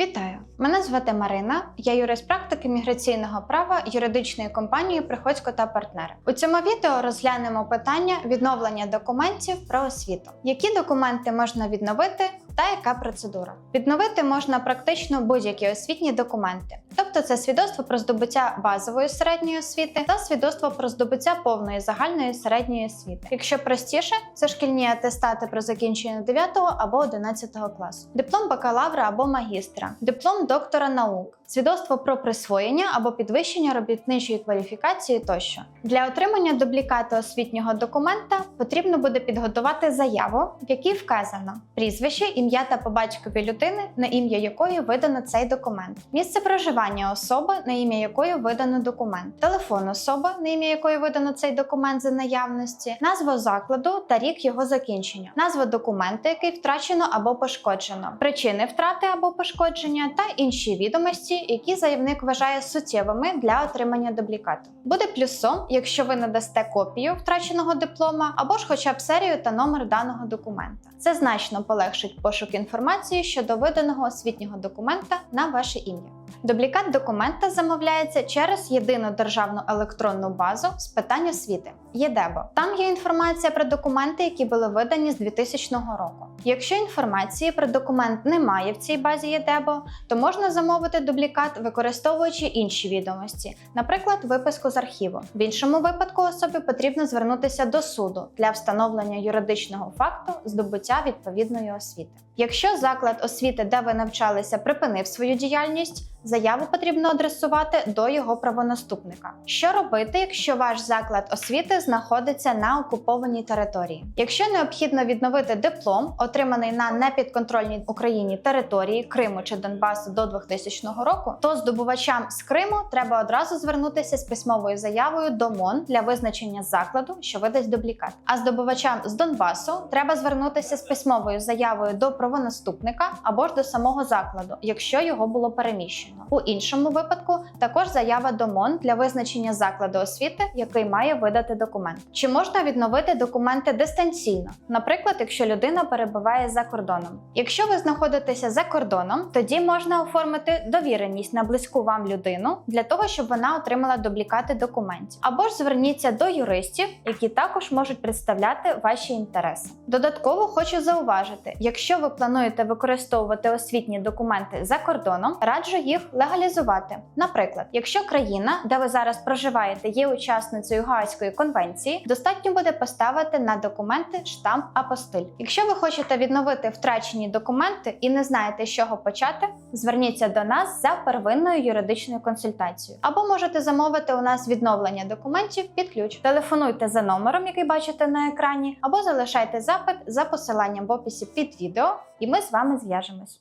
Вітаю! Мене звати Марина. Я юрист практики міграційного права юридичної компанії Приходько та партнери. У цьому відео розглянемо питання відновлення документів про освіту. Які документи можна відновити та яка процедура? Відновити можна практично будь-які освітні документи, тобто це свідоцтво про здобуття базової середньої освіти та свідоцтво про здобуття повної загальної середньої освіти. Якщо простіше, це шкільні атестати про закінчення 9 або 11 класу, диплом бакалавра або магістра, диплом доктора наук, свідоцтво про присвоєння або підвищення робітничої кваліфікації тощо. Для отримання дублікату освітнього документа потрібно буде підготувати заяву, в якій вказано прізвище, ім'я та по батькові людини, на ім'я якої видано цей документ, місце проживання особи, на ім'я якої видано документ, телефон особи, на ім'я якої видано цей документ за наявності, назва закладу та рік його закінчення, назва документу, який втрачено або пошкоджено, причини втрати або пошкодження та інші відомості, які заявник вважає суттєвими для отримання дублікату. Буде плюсом, якщо ви надасте копію втраченого диплома або ж хоча б серію та номер даного документа. Це значно полегшить пошук інформації щодо виданого освітнього документа на ваше ім'я. Дублікат документа замовляється через єдину державну електронну базу з питань освіти ЄДЕБО. Там є інформація про документи, які були видані з 2000 року. Якщо інформації про документ немає в цій базі ЄДЕБО, то можна замовити дублікат, використовуючи інші відомості, наприклад, виписку з архіву. В іншому випадку особі потрібно звернутися до суду для встановлення юридичного факту здобуття відповідної освіти. Якщо заклад освіти, де ви навчалися, припинив свою діяльність, заяву потрібно адресувати до його правонаступника. Що робити, якщо ваш заклад освіти знаходиться на окупованій території? Якщо необхідно відновити диплом, отриманий на непідконтрольній Україні території Криму чи Донбасу до 2000 року, то здобувачам з Криму треба одразу звернутися з письмовою заявою до МОН для визначення закладу, що видасть дублікат. А здобувачам з Донбасу треба звернутися з письмовою заявою до правонаступника або ж до самого закладу, якщо його було переміщено. У іншому випадку також заява до МОН для визначення закладу освіти, який має видати документ. Чи можна відновити документи дистанційно? Наприклад, якщо людина перебуває за кордоном. Якщо ви знаходитеся за кордоном, тоді можна оформити довіреність на близьку вам людину для того, щоб вона отримала дублікати документів. Або ж зверніться до юристів, які також можуть представляти ваші інтереси. Додатково хочу зауважити, якщо ви плануєте використовувати освітні документи за кордоном, раджу їх легалізувати. Наприклад, якщо країна, де ви зараз проживаєте, є учасницею Гаазької конвенції, достатньо буде поставити на документи штамп апостиль. Якщо ви хочете відновити втрачені документи і не знаєте, з чого почати, зверніться до нас за первинною юридичною консультацією. Або можете замовити у нас відновлення документів під ключ. Телефонуйте за номером, який бачите на екрані, або залишайте запит за посиланням в описі під відео, і ми з вами зв'яжемось.